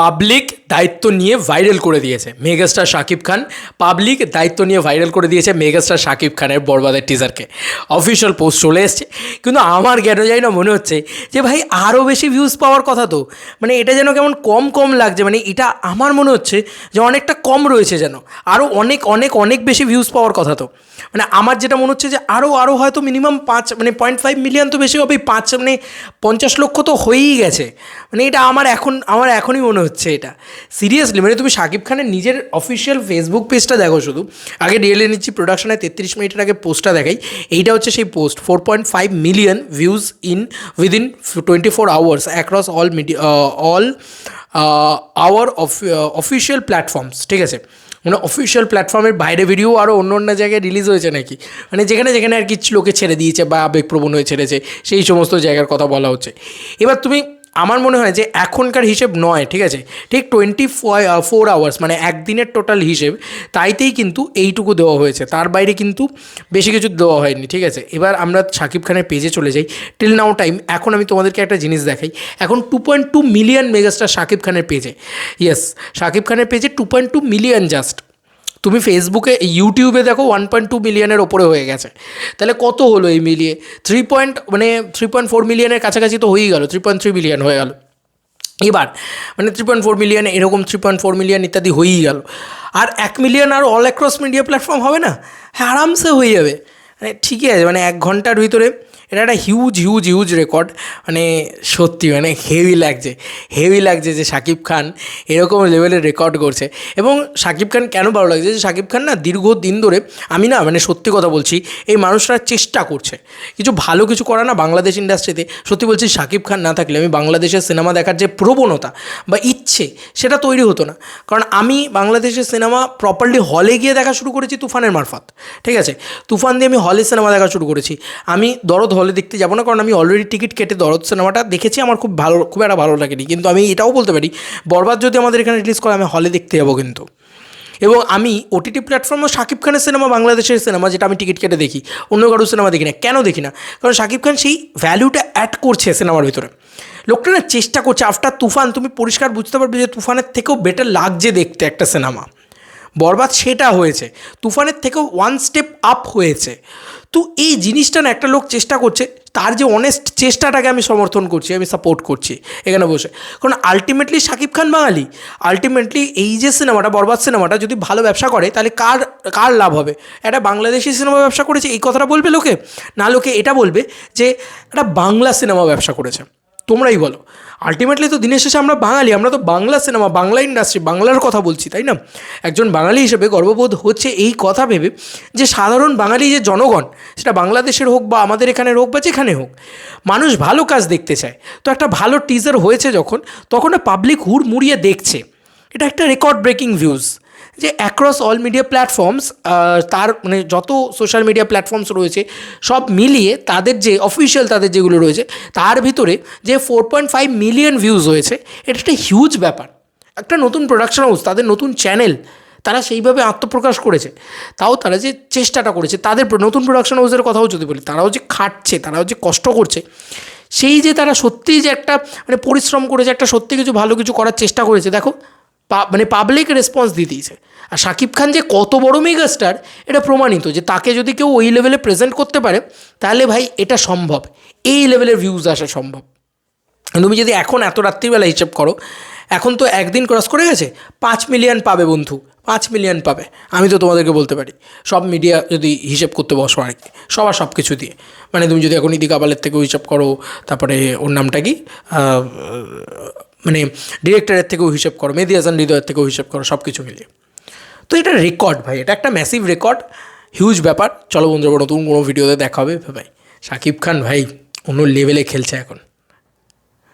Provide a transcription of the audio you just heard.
Public দায়িত্ব নিয়ে viral করে দিয়েছে। মেগাস্টার শাকিব খান পাবলিক দায়িত্ব নিয়ে ভাইরাল করে দিয়েছে মেগাস্টার শাকিব খানের বরবাদের টিজারকে অফিসিয়াল পোস্ট চলে এসছে। কিন্তু আমার জ্ঞান যাই না মনে হচ্ছে যে ভাই আরও বেশি ভিউজ পাওয়ার কথা তো। মানে এটা যেন কেমন কম কম লাগছে। মানে এটা আমার মনে হচ্ছে যে অনেকটা কম রয়েছে যেন। আরও অনেক অনেক অনেক বেশি ভিউজ পাওয়ার কথা তো। মানে আমার যেটা মনে হচ্ছে যে আরও আরও হয়তো মিনিমাম পাঁচ মানে পয়েন্ট ফাইভ মিলিয়ন তো বেশি হবে পাঁচ মানে পঞ্চাশ লক্ষ তো হয়েই গেছে। মানে এটা আমার এখন, আমার এখনই মনে হচ্ছে। এটা। সিরিয়াসলি মানে তুমি শাকিব খানের নিজের অফিসিয়াল ফেসবুক পেজটা দেখো শুধু। আগে ডিএলএ নিচ্ছি প্রোডাকশনে তেত্রিশ মিনিটের আগে পোস্টটা দেখাই। এইটা হচ্ছে সেই post four point five million views in within twenty four hours across all media all our official platforms ঠিক আছে? মানে অফিসিয়াল প্ল্যাটফর্মের বাইরে ভিডিও আরও অন্য অন্য জায়গায় রিলিজ হয়েছে নাকি? মানে যেখানে যেখানে আর কি লোকে ছেড়ে দিয়েছে বা আবেগপ্রবণ হয়ে ছেড়েছে, সেই সমস্ত জায়গার কথা বলা হচ্ছে। এবার তুমি আমার মনে হয় যে এখনকার হিসেব নয়, ঠিক আছে? ঠিক টোয়েন্টি ফোর আওয়ার্স মানে একদিনের টোটাল হিসেব, তাইতেই কিন্তু এইটুকু দেওয়া হয়েছে। তার বাইরে কিন্তু বেশি কিছু দেওয়া হয়নি, ঠিক আছে? এবার আমরা শাকিব খানের পেজে চলে যাই। টিল নাও টাইম এখন আমি তোমাদেরকে একটা জিনিস দেখাই। এখন two point two million megastar Shakib খানের পেজে ইয়েস শাকিব খানের পেজে two point two million just তুমি ফেসবুকে ইউটিউবে দেখো ওয়ান পয়েন্ট টু মিলিয়নের ওপরে হয়ে গেছে। তাহলে কত হলো এই মিলিয়ে? থ্রি পয়েন্ট মানে থ্রি পয়েন্ট ফোর মিলিয়নের কাছাকাছি তো হয়েই গেল থ্রি পয়েন্ট থ্রি মিলিয়ন হয়ে গেল। এবার মানে থ্রি পয়েন্ট ফোর মিলিয়ন এরকম থ্রি পয়েন্ট ফোর মিলিয়ন ইত্যাদি হয়েই গেল। আর এক মিলিয়ন আর অল অ্যাক্রস মিডিয়া প্ল্যাটফর্ম হবে না? হ্যাঁ আরামসে হয়ে যাবে। মানে ঠিকই আছে মানে এক ঘণ্টার ভিতরে এটা একটা হিউজ হিউজ হিউজ রেকর্ড মানে সত্যি মানে হেভি লাগছে। হেভি লাগছে যে শাকিব খান এরকম লেভেলের রেকর্ড করছে। এবং শাকিব খান কেন ভালো লাগছে? যে শাকিব খান না দীর্ঘ দিন ধরে আমি না মানে সত্যি কথা বলছি, এই মানুষরা চেষ্টা করছে। কিছু ভালো কিছু করা না বাংলাদেশ ইন্ডাস্ট্রিতে সত্যি বলছি শাকিব খান না থাকলে আমি বাংলাদেশের সিনেমা দেখার যে প্রবণতা বা ইচ্ছে, সেটা তৈরি হতো না। কারণ আমি বাংলাদেশের সিনেমা প্রপারলি হলে গিয়ে দেখা শুরু করেছি তুফানের মারফত। ঠিক আছে? তুফান দিয়ে আমি হলে সিনেমা দেখা শুরু করেছি। আমি দরদ হলে দেখতে যাব না, কারণ আমি অলরেডি টিকিট কেটে দরদ সিনেমাটা দেখেছি, আমার খুব ভালো, খুব একটা ভালো লাগেনি। কিন্তু আমি এটাও বলতে পারি, বরবাদ যদি আমাদের এখানে রিলিজ করে, আমি হলে দেখতে যাব কিন্তু। এবং আমি ওটিটি প্ল্যাটফর্মে শাকিব খানের সিনেমা বাংলাদেশের সিনেমা যেটা আমি টিকিট কেটে দেখি, অন্য কারোর সিনেমা দেখি না। কেন দেখি না? কারণ শাকিব খান সেই ভ্যালুটা অ্যাড করছে সিনেমার ভিতরে। লোকটা না চেষ্টা করছে, আফটার তুফান, তুমি পরিষ্কার বুঝতে পারবে যে তুফানের থেকেও বেটার লাগছে দেখতে একটা সিনেমা বরবাদ সেটা হয়েছে। তুফানের থেকেও ওয়ান স্টেপ আপ হয়েছে। তো এই জিনিসটা না একটা লোক চেষ্টা করছে, তার যে অনেস্ট চেষ্টাটাকে আমি সমর্থন করছি, আমি সাপোর্ট করছি এখানে বসে। কারণ আলটিমেটলি শাকিব খান বাঙালি আলটিমেটলি এই যে সিনেমাটা বরবাদ সিনেমাটা যদি ভালো ব্যবসা করে, তাহলে কার কার লাভ হবে? একটা বাংলাদেশি সিনেমা ব্যবসা করেছে, এই কথাটা বলবে লোকে? না, লোকে এটা বলবে যে, একটা বাংলা সিনেমা ব্যবসা করেছে। তোমরাই বলো। আলটিমেটলি তো দিনের শেষে আমরা বাঙালি, আমরা তো বাংলা সিনেমা বাংলা ইন্ডাস্ট্রি বাংলার কথা বলছি, তাই না? একজন বাঙালি হিসেবে গর্ববোধ হচ্ছে এই কথা ভেবে যে সাধারণ বাঙালি যে জনগণ, সেটা বাংলাদেশের হোক বা আমাদের এখানের হোক বা যেখানে হোক, মানুষ ভালো কাজ দেখতে চায়। তো একটা ভালো টিজার হয়েছে যখন, তখন পাবলিক হুড় মুড়িয়ে দেখছে। এটা একটা রেকর্ড ব্রেকিং ভিউজ যে অ্যাক্রস অল মিডিয়া প্ল্যাটফর্মস তার মানে যত সোশ্যাল মিডিয়া প্ল্যাটফর্মস রয়েছে, সব মিলিয়ে তাদের যে অফিসিয়াল তাদের যেগুলো রয়েছে, তার ভিতরে যে four point five million views হয়েছে এটা একটা হিউজ ব্যাপার। একটা নতুন প্রোডাকশন হাউস তাদের নতুন চ্যানেল তারা সেইভাবে আত্মপ্রকাশ করেছে। তাও তারা যে চেষ্টাটা করেছে, তাদের নতুন প্রোডাকশন হাউসের কথাও যদি বলি, তারাও যে খাটছে, তারাও যে কষ্ট করছে, সেই যে তারা সত্যিই যে একটা মানে পরিশ্রম করেছে, একটা সত্যি কিছু ভালো কিছু করার চেষ্টা করেছে, দেখো মানে পাবলিক রেসপন্স দিয়ে দিয়েছে। আর শাকিব খান যে কত বড় মেগাস্টার এটা প্রমাণিত যে তাকে যদি কেউ ওই লেভেলে প্রেজেন্ট করতে পারে, তাহলে ভাই এটা সম্ভব। এই লেভেলের ভিউজ আসা সম্ভব। তুমি যদি এখন এত রাত্রিবেলা হিসেব করো, এখন তো একদিন ক্রস করে গেছে, পাঁচ মিলিয়ন পাবে বন্ধু, পাঁচ মিলিয়ন পাবে। আমি তো তোমাদেরকে বলতে পারি, সব মিডিয়া যদি হিসেব করতে বসো আর কি সবার সব কিছু দিয়ে। মানে তুমি যদি এখন ইদি কাবালের থেকেও হিসাব করো, তারপরে ওর নামটা কি? মানে ডিরেক্টরের থেকেও হিসেব করো, মেহেদি হাসান হৃদয়ের থেকেও হিসেব করো সব কিছু মিলিয়ে। তো এটা রেকর্ড ভাই, এটা একটা ম্যাসিভ রেকর্ড হিউজ ব্যাপার। চলো বন্ধুরা নতুন কোনো ভিডিওতে দেখাবে ভাই সাকিব খান ভাই, অন্য লেভেলে খেলছে এখন।